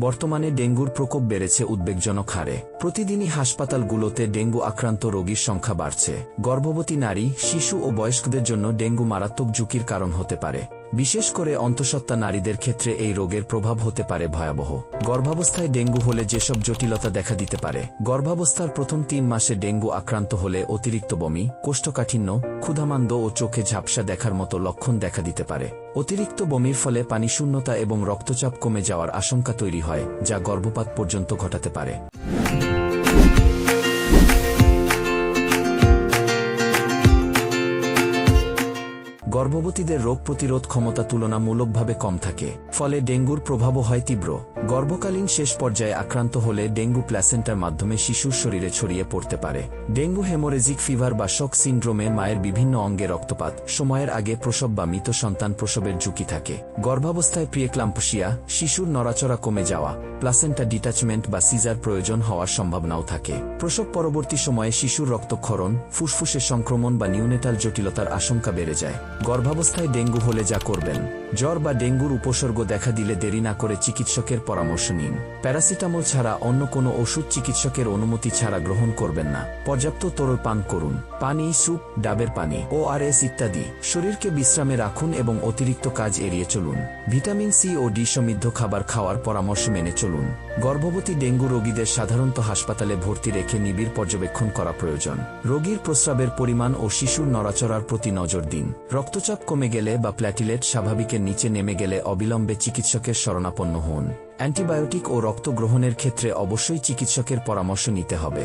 বর্তমানে ডেঙ্গুর প্রকোপ বেড়েছে উদ্বেগজনক হারে। প্রতিদিনই হাসপাতালগুলোতে ডেঙ্গু আক্রান্ত রোগীর সংখ্যা বাড়ছে। গর্ভবতী নারী, শিশু ও বয়স্কদের জন্য ডেঙ্গু মারাত্মক ঝুঁকির কারণ হতে পারে। বিশেষ করে অন্তঃসত্ত্বা নারীদের ক্ষেত্রে এই রোগের প্রভাব হতে পারে ভয়াবহ। গর্ভাবস্থায় ডেঙ্গু হলে যেসব জটিলতা দেখা দিতে পারে, গর্ভাবস্থার প্রথম তিন মাসে ডেঙ্গু আক্রান্ত হলে অতিরিক্ত বমি, কোষ্ঠকাঠিন্য, ক্ষুধামান্দ ও চোখে ঝাপসা দেখার মতো লক্ষণ দেখা দিতে পারে। অতিরিক্ত বমির ফলে পানিশূন্যতা এবং রক্তচাপ কমে যাওয়ার আশঙ্কা তৈরি হয়, যা গর্ভপাত পর্যন্ত ঘটাতে পারে। গর্ভবতীদের রোগ প্রতিরোধ ক্ষমতা তুলনামূলকভাবে কম থাকে, ফলে ডেঙ্গুর প্রভাবও হয় তীব্র। গর্ভকালীন শেষ পর্যায়ে আক্রান্ত হলে ডেঙ্গু প্ল্যাসেন্টার মাধ্যমে শিশুর শরীরে ছড়িয়ে পড়তে পারে। ডেঙ্গু হেমোরেজিক ফিভার বা শক সিন্ড্রোমে মায়ের বিভিন্ন অঙ্গে রক্তপাত, সময়ের আগে প্রসব বা মৃত সন্তান প্রসবের ঝুঁকি থাকে। গর্ভাবস্থায় প্রিয়েক্লাম্পসিয়া, শিশুর নড়াচড়া কমে যাওয়া প্লাসেন্টা ডিটাচমেন্ট বা সিজার প্রয়োজন হওয়ার সম্ভাবনাও থাকে। প্রসব পরবর্তী সময়ে শিশুর রক্তক্ষরণ, ফুসফুসের সংক্রমণ বা নিউনেটাল জটিলতার আশঙ্কা বেড়ে যায়। গর্ভাবস্থায় ডেঙ্গু হলে যা করবেন, জ্বর বা ডেঙ্গুর উপসর্গ দেখা দিলে দেরি না করে চিকিৎসকের পরামর্শ নিন। প্যারাসিটামল ছাড়া অন্য কোনো ওষুধ চিকিৎসকের অনুমতি ছাড়া গ্রহণ করবেন না। পর্যাপ্ত তরল পান করুন। পানি, স্যুপ, ডাবের পানি ও আর এস ইত্যাদি। শরীরকে বিশ্রামে রাখুন এবং অতিরিক্ত কাজ এড়িয়ে চলুন। ভিটামিন সি ও ডি সমৃদ্ধ খাবার খাওয়ার পরামর্শ মেনে চলুন। গর্ভবতী ডেঙ্গু রোগীদের সাধারণত হাসপাতালে ভর্তি রেখে নিবিড় পর্যবেক্ষণ করা প্রয়োজন। রোগীর প্রস্রাবের পরিমাণ ও শিশুর নড়াচড়ার প্রতি নজর দিন। রক্তচাপ কমে গেলে বা প্ল্যাটিলেট স্বাভাবিকের নিচে নেমে গেলে অবিলম্বে চিকিৎসকের শরণাপন্ন হন। অ্যান্টিবায়োটিক ও রক্ত গ্রহণের ক্ষেত্রে অবশ্যই চিকিৎসকের পরামর্শ নিতে হবে।